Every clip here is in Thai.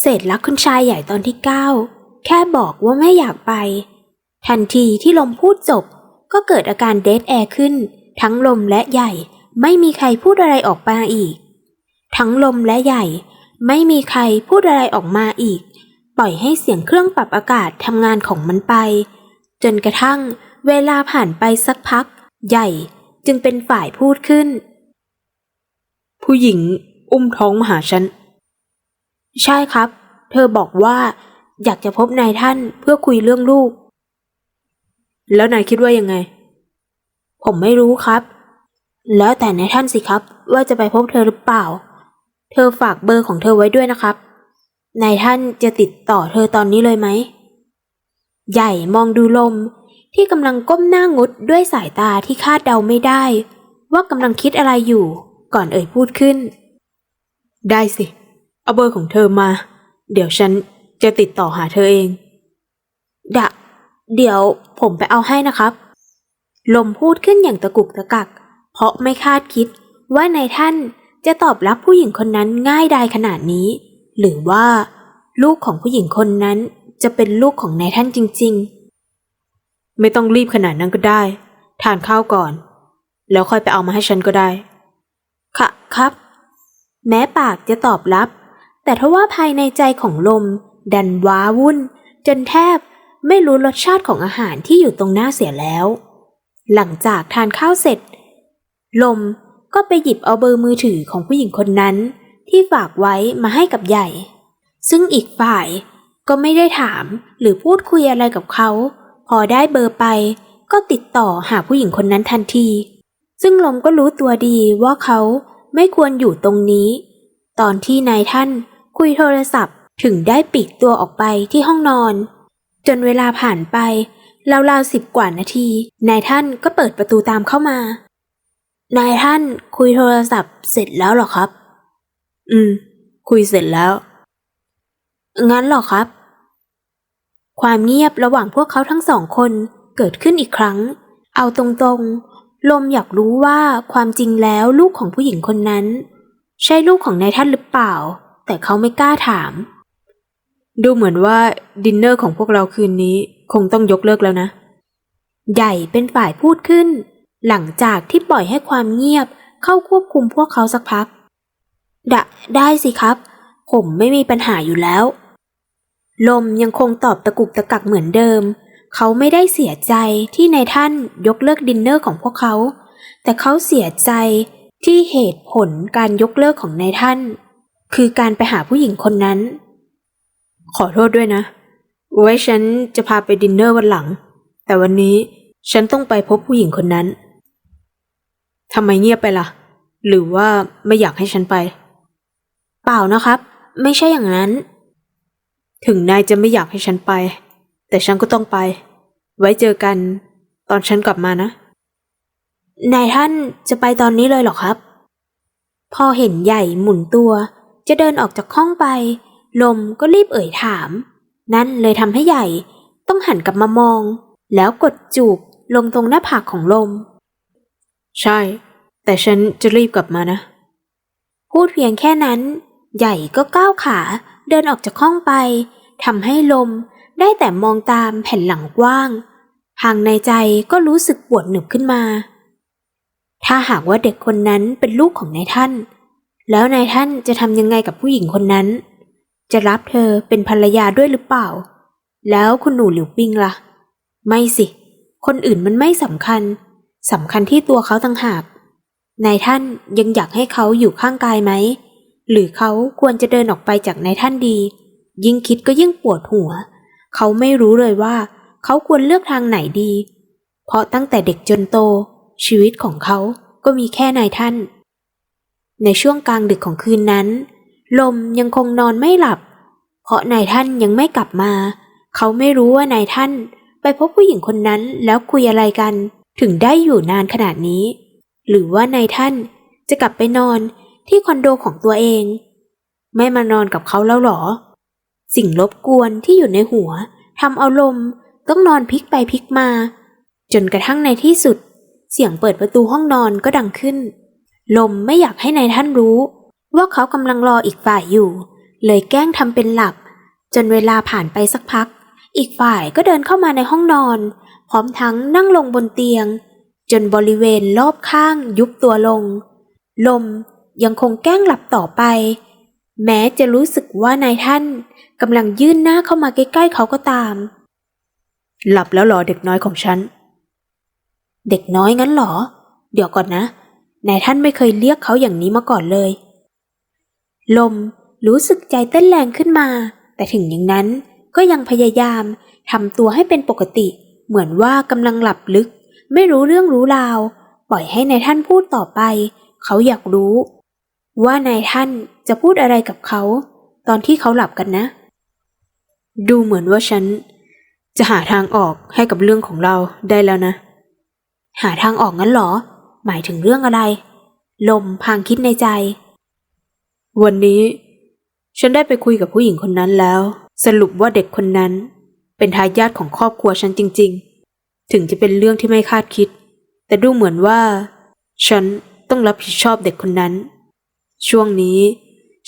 เศษรักคุณชายใหญ่ตอนที่เก้าแค่บอกว่าไม่อยากไป ทันทีที่ลมพูดจบ ก็เกิดอาการเดทแอร์ขึ้น ทั้งลมและใหญ่ไม่มีใครพูดอะไรออกมาอีก ทั้งลมและใหญ่ ไม่มีใครพูดอะไรออกมาอีก ปล่อยให้เสียงเครื่องปรับอากาศทำงานของมันไป จนกระทั่งเวลาผ่านไปสักพัก ใหญ่จึงเป็นฝ่ายพูดขึ้น ผู้หญิงอุ้มท้องมาหาฉัน ใช่ครับ เธอบอกว่าอยากจะพบนายท่านเพื่อคุยเรื่องลูก แล้วนายคิดว่ายังไง ผมไม่รู้ครับ แล้วแต่นายท่านสิครับ ว่าจะไปพบเธอหรือเปล่า เธอฝากเบอร์ของเธอไว้ด้วยนะครับ นายท่านจะติดต่อเธอตอนนี้เลยไหม ใหญ่มองดูลมที่กำลังก้มหน้างุดด้วยสายตาที่คาดเดาไม่ได้ ว่ากำลังคิดอะไรอยู่ ก่อนเอ่ยพูดขึ้น ได้สิ เอาเบอร์ของเธอมา เดี๋ยวฉันจะติดต่อหาเธอเองดะเดี๋ยวผมไปเอาให้นะครับ ลมพูดขึ้นอย่างตะกุกตะกัก เพราะไม่คาดคิดว่านายท่านจะตอบรับผู้หญิงคนนั้นง่ายดายขนาดนี้ หรือว่า ลูกของผู้หญิงคนนั้นจะเป็นลูกของนายท่านจริง ๆ ไม่ต้องรีบขนาดนั้นก็ได้ ทานข้าวก่อน แล้วค่อยไปเอามาให้ฉันก็ได้ ค่ะครับ แม้ปากจะตอบรับ แต่ทว่าภายในใจของลม ดันว้าวุ่น จนแทบไม่รู้รสชาติของอาหารที่อยู่ตรงหน้าเสียแล้ว หลังจากทานข้าวเสร็จ ลมก็ไปหยิบเอาเบอร์มือถือของผู้หญิงคนนั้น ที่ฝากไว้มาให้กับใหญ่ ซึ่งอีกฝ่ายก็ไม่ได้ถามหรือพูดคุยอะไรกับเขา พอได้เบอร์ไป ก็ติดต่อหาผู้หญิงคนนั้นทันที ซึ่งลมก็รู้ตัวดีว่าเขาไม่ควรอยู่ตรงนี้ ตอนที่นายท่าน คุยโทรศัพท์ถึงได้ปีกตัวออกไปที่ห้องนอน จนเวลาผ่านไปราวๆสิบกว่านาที นายท่านก็เปิดประตูตามเข้ามา นายท่านคุยโทรศัพท์เสร็จแล้วหรอครับ อืม คุยเสร็จแล้ว งั้นหรอครับ ความเงียบระหว่างพวกเขาทั้งสองคนเกิดขึ้นอีกครั้ง เอาตรงๆ ลมอยากรู้ว่าความจริงแล้วลูกของผู้หญิงคนนั้น ใช่ลูกของนายท่านหรือเปล่า แต่เขาไม่กล้าถาม ดูเหมือนว่าดินเนอร์ของพวกเราคืนนี้คงต้องยกเลิกแล้วนะ ใหญ่เป็นฝ่ายพูดขึ้น หลังจากที่ปล่อยให้ความเงียบเข้าควบคุมพวกเขาสักพักดะได้สิครับ ผมไม่มีปัญหาอยู่แล้ว ลมยังคงตอบตะกุกตะกักเหมือนเดิม เขาไม่ได้เสียใจที่นายท่านยกเลิกดินเนอร์ของพวกเขา แต่เขาเสียใจที่เหตุผลการยกเลิกของนายท่าน คือการไปหาผู้หญิงคนนั้น ขอโทษด้วยนะ ไว้ฉันจะพาไปดินเนอร์วันหลัง แต่วันนี้ฉันต้องไปพบผู้หญิงคนนั้นทำไมเงียบไปล่ะ หรือว่าไม่อยากให้ฉันไป เปล่านะครับ ไม่ใช่อย่างนั้น ถึงนายจะไม่อยากให้ฉันไป แต่ฉันก็ต้องไป ไว้เจอกัน ตอนฉันกลับมานะ นายท่านจะไปตอนนี้เลยเหรอครับ พอเห็นใหญ่หมุนตัว จะเดินออกจากห้องไป ลมก็รีบเอ่ยถาม นั่นเลยทำให้ใหญ่ ต้องหันกลับมามอง แล้วกดจูบลงตรงหน้าผากของลม ใช่ แต่ฉันจะรีบกลับมานะ พูดเพียงแค่นั้น ใหญ่ก็ก้าวขาเดินออกจากห้องไปทำให้ลมได้แต่มองตามแผ่นหลังกว้าง ทางในใจก็รู้สึกปวดหนึบขึ้นมา ถ้าหากว่าเด็กคนนั้นเป็นลูกของนายท่าน แล้วนายท่านจะทำยังไงกับผู้หญิงคนนั้น จะรับเธอเป็นภรรยาด้วยหรือเปล่า แล้วคุณหนูหลิวปิงล่ะ ไม่สิ คนอื่นมันไม่สำคัญสำคัญที่ตัวเขาต่างหาก นายท่านยังอยากให้เขาอยู่ข้างกายไหม หรือเขาควรจะเดินออกไปจากนายท่านดี ยิ่งคิดก็ยิ่งปวดหัว เขาไม่รู้เลยว่า เขาควรเลือกทางไหนดี เพราะตั้งแต่เด็กจนโต ชีวิตของเขาก็มีแค่นายท่าน ในช่วงกลางดึกของคืนนั้น ลมยังคงนอนไม่หลับ เพราะนายท่านยังไม่กลับมา เขาไม่รู้ว่านายท่านไปพบผู้หญิงคนนั้นแล้วคุยอะไรกัน ถึงได้อยู่นานขนาดนี้ หรือว่านายท่านจะกลับไปนอนที่คอนโดของตัวเอง ไม่มานอนกับเขาแล้วหรอ สิ่งรบกวนที่อยู่ในหัวทำเอาลมต้องนอนพลิกไปพลิกมา จนกระทั่งในที่สุด เสียงเปิดประตูห้องนอนก็ดังขึ้น ลมไม่อยากให้นายท่านรู้ ว่าเขากำลังรออีกฝ่ายอยู่ เลยแกล้งทำเป็นหลับ จนเวลาผ่านไปสักพัก อีกฝ่ายก็เดินเข้ามาในห้องนอน พร้อมทั้งนั่งลงบนเตียง จนบริเวณรอบข้างยุบตัวลง ลมยังคงแกล้งหลับต่อไป แม้จะรู้สึกว่านายท่านกำลังยื่นหน้าเข้ามาใกล้ๆเขาก็ตาม หลับแล้วเหรอเด็กน้อยของฉัน เด็กน้อยงั้นเหรอ เดี๋ยวก่อนนะ นายท่านไม่เคยเรียกเขาอย่างนี้มาก่อนเลย ลมรู้สึกใจเต้นแรงขึ้นมา แต่ถึงอย่างนั้นก็ยังพยายามทำตัวให้เป็นปกติ เหมือนว่ากำลังหลับลึก ไม่รู้เรื่องรู้ราว ปล่อยให้นายท่านพูดต่อไป เขาอยากรู้ ว่านายท่านจะพูดอะไรกับเขา ตอนที่เขาหลับกันนะ ดูเหมือนว่าฉัน จะหาทางออกให้กับเรื่องของเราได้แล้วนะ หาทางออกงั้นหรอ หมายถึงเรื่องอะไร ลมพางคิดในใจ วันนี้ ฉันได้ไปคุยกับผู้หญิงคนนั้นแล้ว สรุปว่าเด็กคนนั้น เป็นทายาทของครอบครัวฉันจริง ๆ ถึงจะเป็นเรื่องที่ไม่คาดคิด แต่ดูเหมือนว่า ฉันต้องรับผิดชอบเด็กคนนั้น ช่วงนี้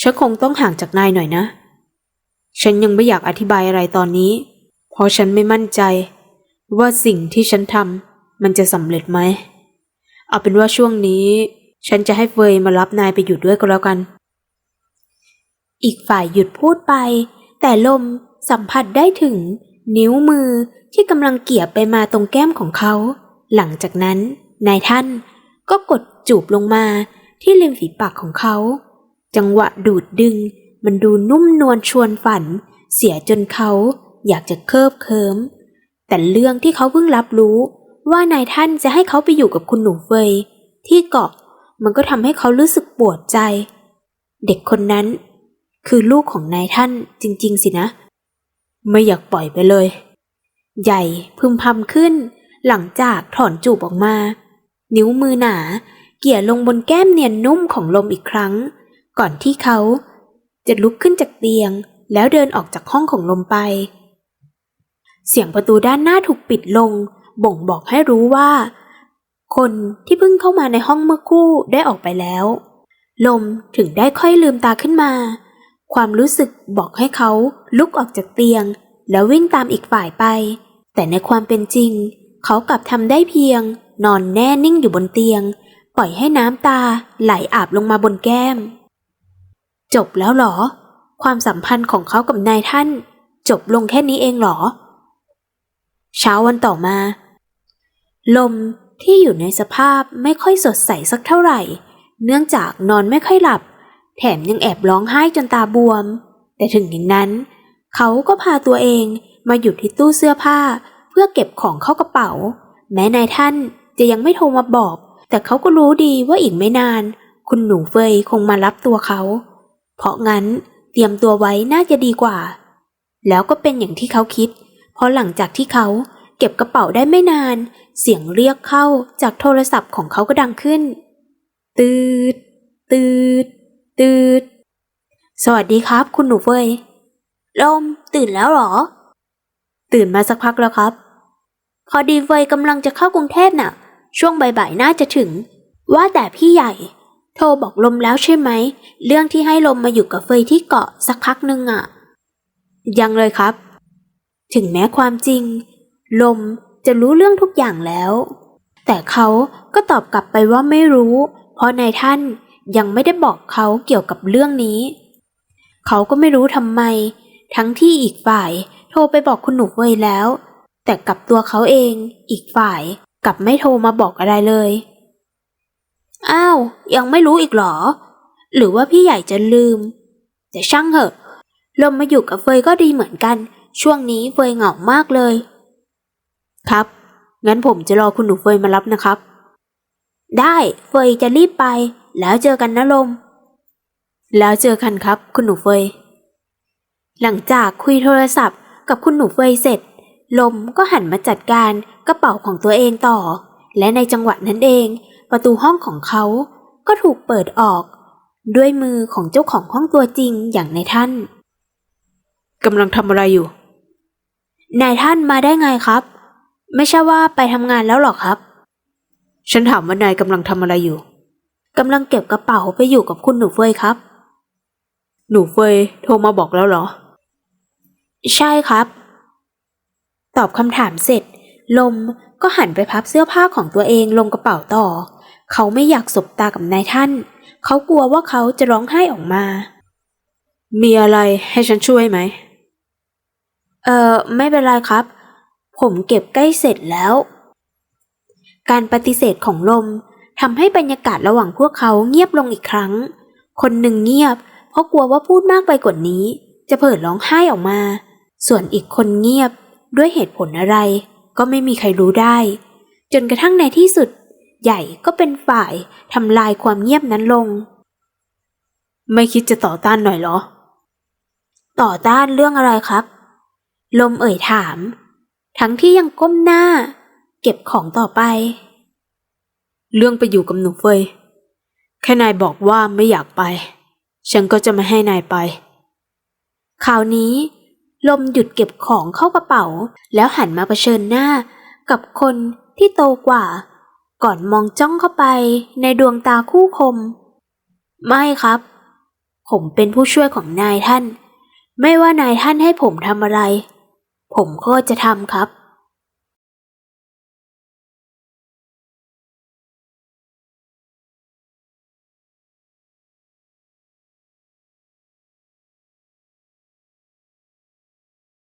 ฉันคงต้องห่างจากนายหน่อยนะ ฉันยังไม่อยากอธิบายอะไรตอนนี้ เพราะฉันไม่มั่นใจ ว่าสิ่งที่ฉันทำมันจะสำเร็จไหม เอาเป็นว่าช่วงนี้ ฉันจะให้เฟยมารับนายไปอยู่ด้วยก็แล้วกัน อีกฝ่ายหยุดพูดไป แต่ลมสัมผัสได้ถึง นิ้วมือที่กำลังเกี่ยไปมาตรงแก้มของเขา หลังจากนั้น นายท่านก็กดจูบลงมาที่ริมฝีปากของเขา จังหวะดูดดึง มันดูนุ่มนวลชวนฝัน เสียจนเขาอยากจะเคิบเคิมแต่เรื่องที่เขาเพิ่งรับรู้ ว่านายท่านจะให้เขาไปอยู่กับคุณหนูเฟยที่เกาะมันก็ทำให้เขารู้สึกปวดใจ เด็กคนนั้น คือลูกของนายท่านจริง ๆ สินะ ไม่อยากปล่อยไปเลย ใหญ่พึมพำขึ้น หลังจากถอนจูบออกมา นิ้วมือหนา เกี่ยลงบนแก้มเนียนนุ่มของลมอีกครั้ง ก่อนที่เขาจะลุกขึ้นจากเตียง แล้วเดินออกจากห้องของลมไป เสียงประตูด้านหน้าถูกปิดลง บ่งบอกให้รู้ว่า คนที่เพิ่งเข้ามาในห้องเมื่อคู่ได้ออกไปแล้ว ลมถึงได้ค่อยลืมตาขึ้นมา ความรู้สึกบอกให้เขาลุกออกจากเตียง แล้ววิ่งตามอีกฝ่ายไป แต่ในความเป็นจริง เขากลับทำได้เพียง นอนแน่นิ่งอยู่บนเตียง ปล่อยให้น้ำตาไหลอาบลงมาบนแก้ม จบแล้วหรอ ความสัมพันธ์ของเขากับนายท่าน จบลงแค่นี้เองหรอเช้าวันต่อมา ลมที่อยู่ในสภาพไม่ค่อยสดใสสักเท่าไหร่ เนื่องจากนอนไม่ค่อยหลับ แถมยังแอบร้องไห้จนตาบวม แต่ถึงอย่างนั้น เขาก็พาตัวเองมาหยุดที่ตู้เสื้อผ้า เพื่อเก็บของเข้ากระเป๋า แม้นายท่านจะยังไม่โทรมาบอก แต่เขาก็รู้ดีว่าอีกไม่นาน คุณหนูเฟยคงมารับตัวเขา เพราะงั้นเตรียมตัวไว้น่าจะดีกว่า แล้วก็เป็นอย่างที่เขาคิด เพราะหลังจากที่เขา เก็บกระเป๋าได้ไม่นาน เสียงเรียกเข้าจากโทรศัพท์ของเขาก็ดังขึ้น ตืด ตืด ตืด สวัสดีครับ คุณหนูเฟยลมตื่นแล้วหรอ ตื่นมาสักพักแล้วครับ พอดีเฟยกำลังจะเข้ากรุงเทพน่ะ ช่วงบ่ายๆน่าจะถึง ว่าแต่พี่ใหญ่ โทรบอกลมแล้วใช่ไหม เรื่องที่ให้ลมมาอยู่กับเฟยที่เกาะสักพักหนึ่งอะ ยังเลยครับ ถึงแม้ความจริง ลมจะรู้เรื่องทุกอย่างแล้ว แต่เขาก็ตอบกลับไปว่าไม่รู้ เพราะนายท่านยังไม่ได้บอกเขาเกี่ยวกับเรื่องนี้ เขาก็ไม่รู้ทำไม ทั้งที่อีกฝ่ายโทรไปบอกคุณหนูเวยแล้ว แต่กับตัวเขาเองอีกฝ่ายกลับไม่โทรมาบอกอะไรเลย อ้าว ยังไม่รู้อีกหรอ หรือว่าพี่ใหญ่จะลืม แต่ช่างเหอะลมมาอยู่กับเฟยก็ดีเหมือนกัน ช่วงนี้เฟยเหงามากเลย ครับ งั้นผมจะรอคุณหนูเฟยมารับนะครับ ได้เฟยจะรีบไป แล้วเจอกันนะลม แล้วเจอกันครับ คุณหนูเฟย หลังจากคุยโทรศัพท์กับคุณหนูเฟยเสร็จ ลมก็หันมาจัดการกระเป๋าของตัวเองต่อ และในจังหวะนั้นเอง ประตูห้องของเขาก็ถูกเปิดออก ด้วยมือของเจ้าของห้องตัวจริงอย่างนายท่านกำลังทำอะไรอยู่ นายท่านมาได้ไงครับ ไม่ใช่ว่าไปทำงานแล้วหรอครับ ฉันถามว่านายกำลังทำอะไรอยู่กำลังเก็บกระเป๋าไปอยู่กับคุณหนูเฟยครับ หนูเฟยโทรมาบอกแล้วเหรอ ใช่ครับ ตอบคำถามเสร็จ ลมก็หันไปพับเสื้อผ้าของตัวเองลงกระเป๋าต่อ เขาไม่อยากสบตากับนายท่าน เขากลัวว่าเขาจะร้องไห้ออกมา มีอะไรให้ฉันช่วยไหม เอ่อไม่เป็นไรครับ ผมเก็บใกล้เสร็จแล้ว การปฏิเสธของลมทำให้บรรยากาศระหว่างพวกเขาเงียบลงอีกครั้ง คนหนึ่งเงียบ เพราะกลัวว่าพูดมากไปกว่านี้ จะเผลอร้องไห้ออกมา ส่วนอีกคนเงียบด้วยเหตุผลอะไร ก็ไม่มีใครรู้ได้ จนกระทั่งในที่สุด ใหญ่ก็เป็นฝ่ายทำลายความเงียบนั้นลง ไม่คิดจะต่อต้านหน่อยเหรอ ต่อต้านเรื่องอะไรครับ ลมเอ่ยถาม ทั้งที่ยังก้มหน้า เก็บของต่อไป เรื่องไปอยู่กับหนูเฟยแค่นายบอกว่าไม่อยากไป ฉันก็จะไม่ให้นายไป คราวนี้ ลมหยุดเก็บของเข้ากระเป๋า แล้วหันมาเผชิญหน้า กับคนที่โตกว่า ก่อนมองจ้องเข้าไปในดวงตาคู่คม ไม่ครับ ผมเป็นผู้ช่วยของนายท่าน ไม่ว่านายท่านให้ผมทำอะไร ผมก็จะทำครับ